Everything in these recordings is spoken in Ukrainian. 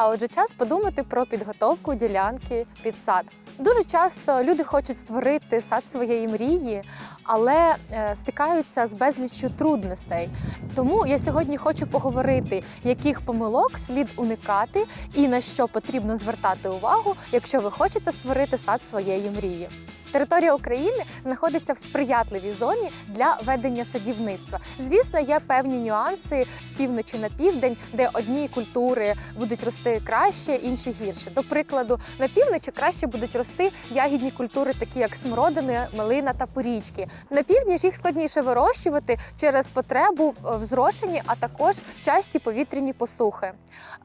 а отже, час подумати про підготовку ділянки під сад. Дуже часто люди хочуть створити сад своєї мрії, але е, стикаються з безліччю трудностей. Тому я сьогодні хочу поговорити, яких помилок слід уникати і на що потрібно звертати увагу, якщо ви хочете створити сад своєї мрії. Територія України знаходиться в сприятливій зоні для ведення садівництва. Звісно, є певні нюанси з півночі на південь, де одні культури будуть рости краще, інші гірше. До прикладу, на півночі краще будуть рости ягідні культури, такі як смородини, малина та порічки. На півдні їх складніше вирощувати через потребу в зрошенні, а також часті повітряні посухи.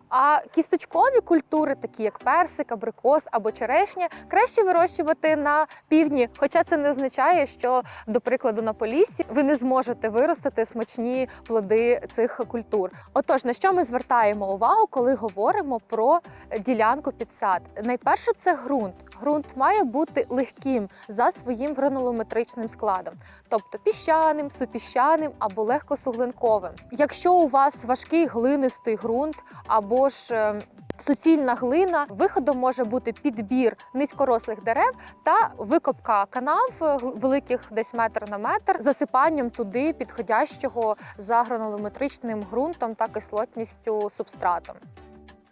А кісточкові культури, такі як персик, абрикос або черешня, краще вирощувати на півдні. Хоча це не означає, що, до прикладу, на Поліссі ви не зможете виростити смачні плоди цих культур. Отож, на що ми звертаємо увагу, коли говоримо про ділянку під сад? Найперше це ґрунт. Ґрунт має бути легким за своїм гранулометричним складом, тобто піщаним, супіщаним або легкосуглинковим. Якщо у вас важкий глинистий ґрунт або ж е, Суцільна глина виходом може бути підбір низькорослих дерев та викопка канав е, великих десь метр на метр, засипанням туди підходящого за гранулометричним ґрунтом та кислотністю субстратом.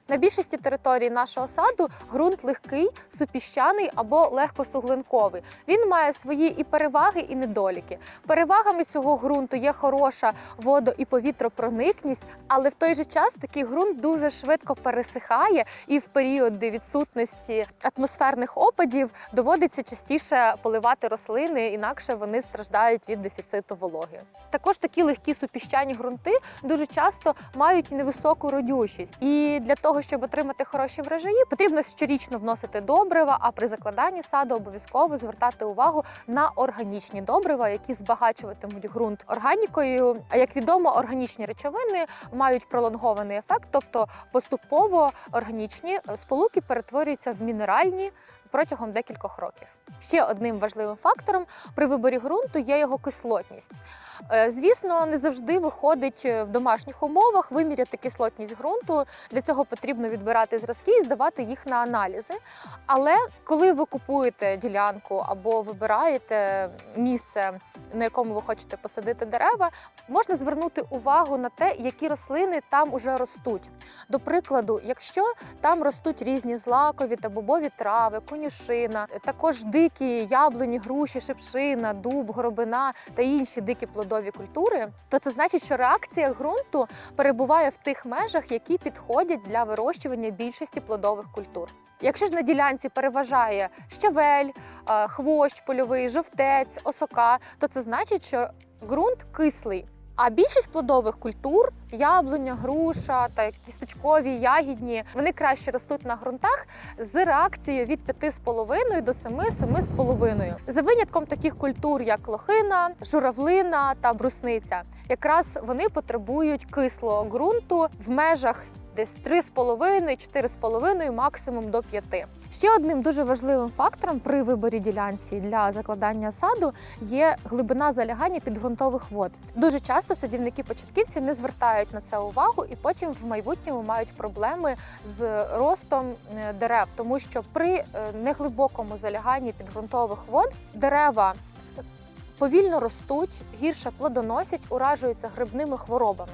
На більшості території нашого саду ґрунт легкий, супіщаний або легкосуглинковий. Він має свої і переваги, і недоліки. Перевагами цього ґрунту є хороша водо- і повітропроникність, але в той же час такий ґрунт дуже швидко пересихає, і в періоди відсутності атмосферних опадів доводиться частіше поливати рослини, інакше вони страждають від дефіциту вологи. Також такі легкі супіщані ґрунти дуже часто мають невисоку родючість. І для того, щоб отримати хороші врожаї, потрібно щорічно вносити добрива, а при закладанні саду обов'язково звертати увагу на органічні добрива, які збагачуватимуть ґрунт органікою. А як відомо, органічні речовини мають пролонгований ефект, тобто поступово органічні сполуки перетворюються в мінеральні протягом декількох років. Ще одним важливим фактором при виборі ґрунту є його кислотність. Е, Звісно, не завжди виходить е, в домашніх умовах виміряти кислотність ґрунту. Для цього потрібно відбирати зразки і здавати їх на аналізи. Але коли ви купуєте ділянку або вибираєте місце, на якому ви хочете посадити дерева, можна звернути увагу на те, які рослини там уже ростуть. До прикладу, якщо там ростуть різні злакові та бобові трави, конюшина, також дикі яблуні, груші, шипшина, дуб, горобина та інші дикі плодові культури, то це значить, що реакція ґрунту перебуває в тих межах, які підходять для вирощування більшості плодових культур. Якщо ж на ділянці переважає щавель, е, хвощ польовий, жовтець, осока, то це значить, що ґрунт кислий. А більшість плодових культур яблуня, груша та кісточкові, ягідні, вони краще ростуть на ґрунтах з реакцією від 5,5 до 7-7,5. За винятком таких культур, як лохина, журавлина та брусниця. Якраз вони потребують кислого ґрунту в межах десь 3,5-4,5, максимум до 5. Ще одним дуже важливим фактором при виборі ділянці для закладання саду є глибина залягання підґрунтових вод. Дуже часто садівники-початківці не звертають на це увагу і потім в майбутньому мають проблеми з ростом е, дерев, тому що при е, неглибокому заляганні підґрунтових вод дерева повільно ростуть, гірше плодоносять, уражуються грибними хворобами.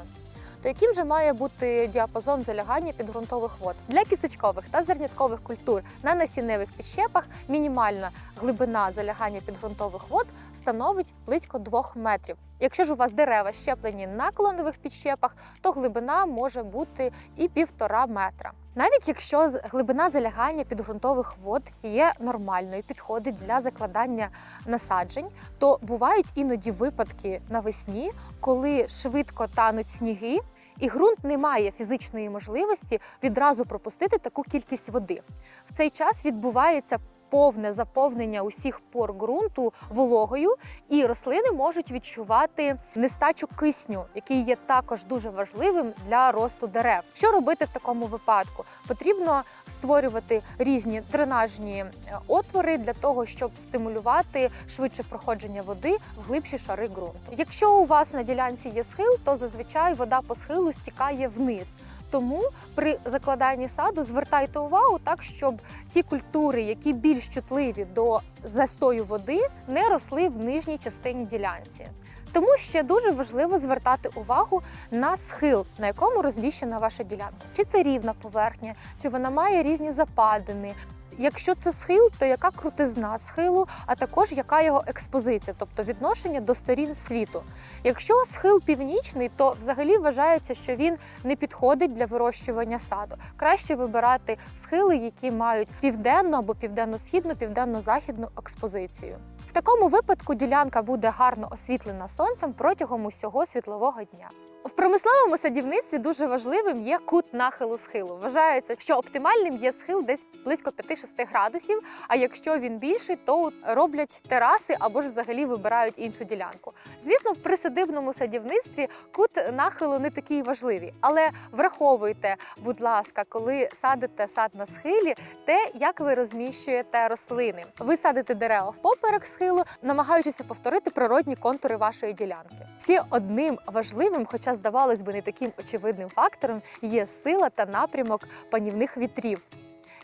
То яким же має бути діапазон залягання підґрунтових вод? Для кісточкових та зерняткових культур на насінневих підщепах мінімальна глибина залягання підґрунтових вод становить близько 2 метрів. Якщо ж у вас дерева щеплені на клонових підщепах, то глибина може бути і півтора метра. Навіть якщо глибина залягання підґрунтових вод є нормальною, підходить для закладання насаджень, то бувають іноді випадки навесні, коли швидко тануть сніги. І ґрунт не має фізичної можливості відразу пропустити таку кількість води. В цей час відбувається повне заповнення усіх пор ґрунту вологою, і рослини можуть відчувати нестачу кисню, який є також дуже важливим для росту дерев. Що робити в такому випадку? Потрібно створювати різні дренажні е, отвори для того, щоб стимулювати швидше проходження води в глибші шари ґрунту. Якщо у вас на ділянці є схил, то зазвичай вода по схилу стікає вниз. Тому при закладанні саду звертайте увагу так, щоб ті культури, які більш чутливі до застою води, не росли в нижній частині ділянці. Тому ще дуже важливо звертати увагу на схил, на якому розміщена ваша ділянка. Чи це рівна поверхня, чи вона має різні западини. Якщо це схил, то яка крутизна схилу, а також яка його експозиція, тобто відношення до сторін світу. Якщо схил північний, то взагалі вважається, що він не підходить для вирощування саду. Краще вибирати схили, які мають південну або південно-східну, південно-західну експозицію. В такому випадку ділянка буде гарно освітлена сонцем протягом усього світлового дня. В промисловому садівництві дуже важливим є кут нахилу схилу. Вважається, що оптимальним є схил десь близько 5-6 градусів. А якщо він більший, то роблять тераси або ж взагалі вибирають іншу ділянку. Звісно, в присадибному садівництві кут нахилу не такий важливий, але враховуйте, будь ласка, коли садите сад на схилі, те, як ви розміщуєте рослини. Ви садите дерева впоперек схилу, намагаючися повторити природні контури вашої ділянки. Ще одним важливим, хоча здавалось би не таким очевидним фактором, є сила та напрямок панівних вітрів.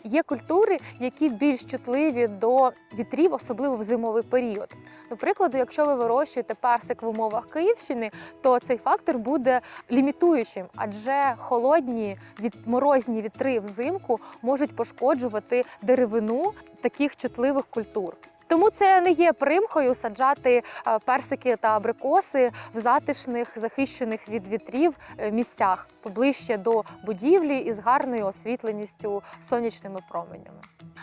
Є культури, які більш чутливі до вітрів, особливо в зимовий період. До прикладу, якщо ви вирощуєте персик в умовах Київщини, то цей фактор буде лімітуючим, адже холодні від морозні вітри взимку можуть пошкоджувати деревину таких чутливих культур. Тому це не є примхою саджати е, персики та абрикоси в затишних, захищених від вітрів е, місцях поближче до будівлі із гарною освітленістю сонячними променями.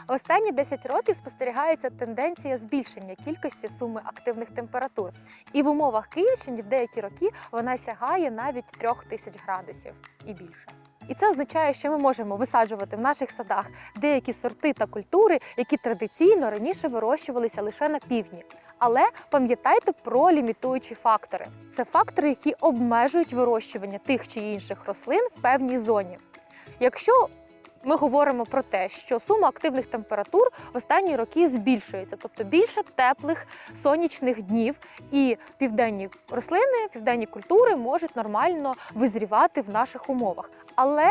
Останні 10 років спостерігається тенденція збільшення кількості суми активних температур, і в умовах Київщини в деякі роки вона сягає навіть 3000 градусів і більше. І це означає, що ми можемо висаджувати в наших садах деякі сорти та культури, які традиційно раніше вирощувалися лише на півдні. Але пам'ятайте про лімітуючі фактори. Це фактори, які обмежують вирощування тих чи інших рослин в певній зоні. Якщо ми говоримо про те, що сума активних температур в останні роки збільшується, тобто більше теплих сонячних днів, і південні рослини, південні культури можуть нормально визрівати в наших умовах. Але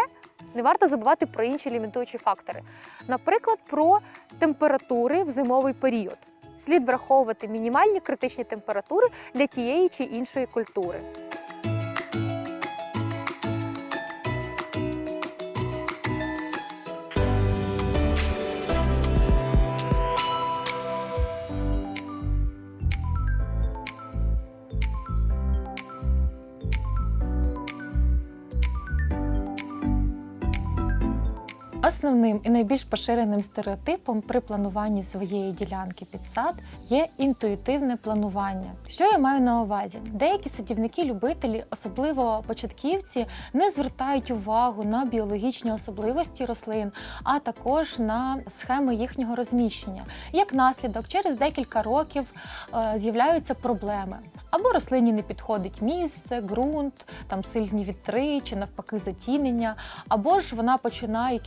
не варто забувати про інші лімітуючі фактори, наприклад, про температури в зимовий період. Слід враховувати мінімальні критичні температури для тієї чи іншої культури. Основним і найбільш поширеним стереотипом при плануванні своєї ділянки під сад є інтуїтивне планування. Що я маю на увазі? Деякі садівники-любителі, особливо початківці, не звертають увагу на біологічні особливості рослин, а також на схеми їхнього розміщення. Як наслідок, через декілька років е, з'являються проблеми. Або рослині не підходить місце, ґрунт, там сильні вітри чи навпаки затінення, або ж вона починає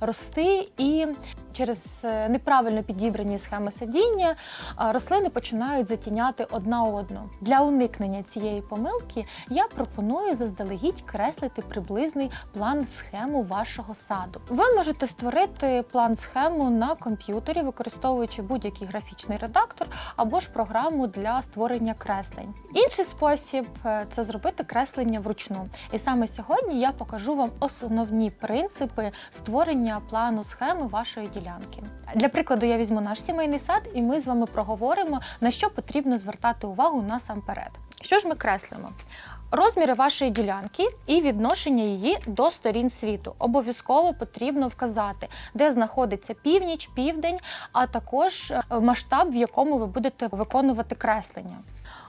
рости і через е, неправильно підібрані схеми садіння е, рослини починають затіняти одна одну. Для уникнення цієї помилки я пропоную заздалегідь креслити приблизний план схему вашого саду. Ви можете створити план схему на комп'ютері, використовуючи будь-який графічний редактор або ж програму для створення креслень. Інший спосіб е, це зробити креслення вручну. І саме сьогодні я покажу вам основні принципи створення плану схеми вашої ділянки. Для прикладу, я візьму наш сімейний сад, і ми з вами проговоримо, на що потрібно звертати увагу насамперед. Що ж ми креслимо? Розміри вашої ділянки і відношення її до сторін світу. Обов'язково потрібно вказати, де знаходиться північ, південь, а також е, масштаб, в якому ви будете виконувати креслення.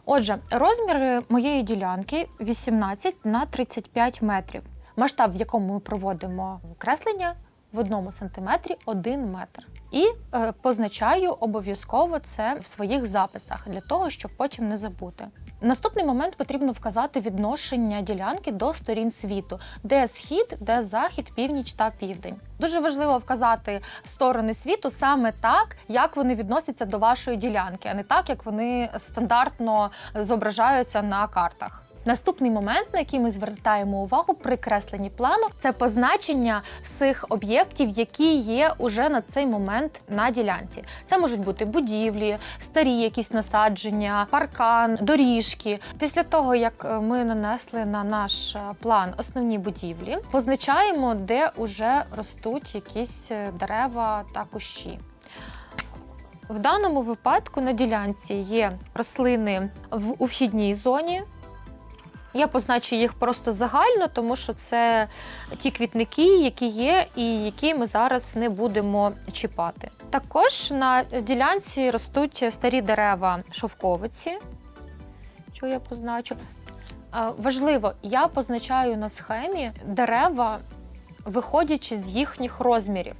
Отже, розміри моєї ділянки 18 на 35 метрів. Масштаб, в якому ми проводимо креслення, в одному сантиметрі 1 метр. І е, позначаю обов'язково це в своїх записах для того, щоб потім не забути. Наступний момент потрібно вказати відношення ділянки до сторін світу, де схід, де захід, північ та південь. Дуже важливо вказати сторони світу саме так, як вони відносяться до вашої ділянки, а не так, як вони стандартно зображаються на картах. Наступний момент, на який ми звертаємо увагу при кресленні плану, це позначення всіх об'єктів, які є уже на цей момент на ділянці. Це можуть бути будівлі, старі якісь насадження, паркан, доріжки. Після того, як е, ми нанесли на наш е, план основні будівлі, позначаємо, де вже ростуть якісь е, дерева та кущі. В даному випадку на ділянці є рослини в у вхідній зоні. Я позначу їх просто загально, тому що це ті квітники, які є, і які ми зараз не будемо чіпати. Також на ділянці ростуть старі дерева шовковиці, що я позначу. Важливо, я позначаю на схемі дерева, виходячи з їхніх розмірів.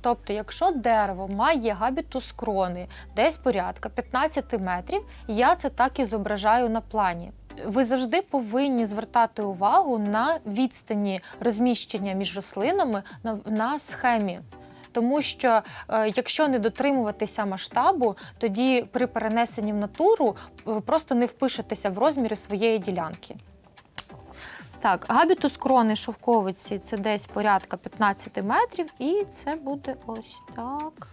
Тобто, якщо дерево має габітус крони десь порядка 15 метрів, я це так і зображаю на плані. Ви завжди повинні звертати увагу на відстані розміщення між рослинами на, на схемі. Тому що е, якщо не дотримуватися масштабу, тоді при перенесенні в натуру ви просто не впишетеся в розміри своєї ділянки. Так, габітус крони шовковиці це десь порядка 15 метрів, і це буде ось так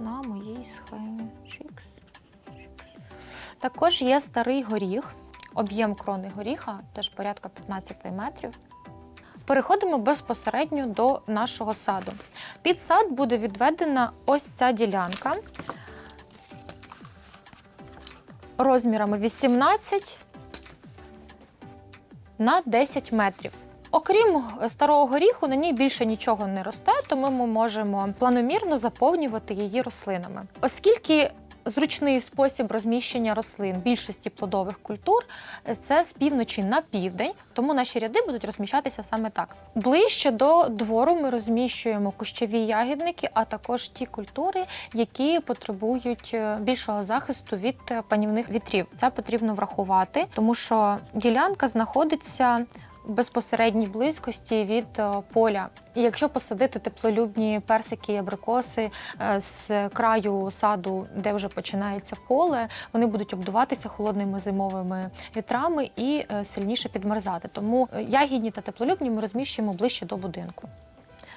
на моїй схемі. Чикс. Також є старий горіх, об'єм крони горіха теж порядка 15 метрів. Переходимо безпосередньо до нашого саду. Під сад буде відведена ось ця ділянка розмірами 18 на 10 метрів. Окрім старого горіху, на ній більше нічого не росте, тому ми можемо планомірно заповнювати її рослинами. Оскільки зручний спосіб розміщення рослин більшості плодових культур це з півночі на південь, тому наші ряди будуть розміщатися саме так. Ближче до двору ми розміщуємо кущові ягідники, а також ті культури, які потребують е, більшого захисту від е, панівних вітрів. Це потрібно врахувати, тому що ділянка знаходиться безпосередній близькості від е, поля. І якщо посадити теплолюбні персики і абрикоси е, з краю саду, де вже починається поле, вони будуть обдуватися холодними зимовими вітрами і е, сильніше підмерзати. Тому ягідні та теплолюбні ми розміщуємо ближче до будинку.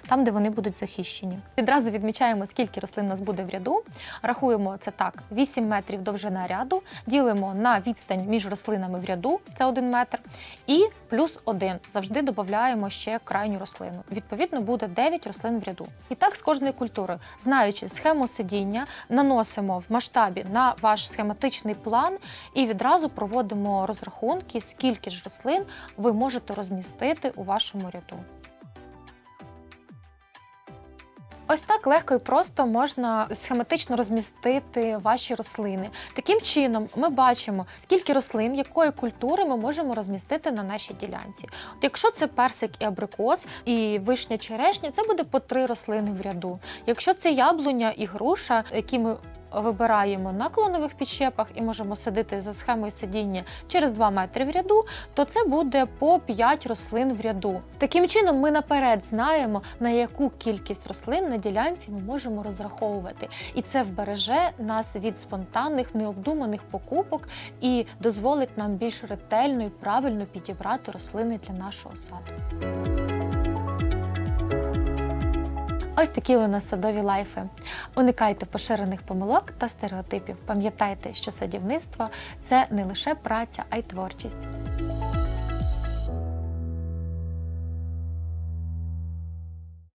Там, де вони будуть захищені. Відразу відмічаємо, скільки рослин у нас буде в ряду. Рахуємо це так: 8 метрів довжина ряду, ділимо на відстань між рослинами в ряду, це 1 метр, і плюс 1. Завжди додаємо ще крайню рослину. Відповідно, буде 9 рослин в ряду. І так з кожної культури, знаючи схему сидіння, наносимо в масштабі на ваш схематичний план і відразу проводимо розрахунки, скільки ж рослин ви можете розмістити у вашому ряду. Ось так легко і просто можна схематично розмістити ваші рослини. Таким чином, ми бачимо, скільки рослин, якої культури ми можемо розмістити на нашій ділянці. От якщо це персик і абрикос, і вишня черешня, це буде по три рослини в ряду. Якщо це яблуня і груша, які ми вибираємо на клонових підщепах і можемо садити за схемою садіння через 2 метри в ряду, то це буде по 5 рослин в ряду. Таким чином, ми наперед знаємо, на яку кількість рослин на ділянці ми можемо розраховувати. І це вбереже нас від спонтанних, необдуманих покупок і дозволить нам більш ретельно і правильно підібрати рослини для нашого саду. Ось такі у нас садові лайфи. Уникайте поширених помилок та стереотипів. Пам'ятайте, що садівництво це не лише праця, а й творчість.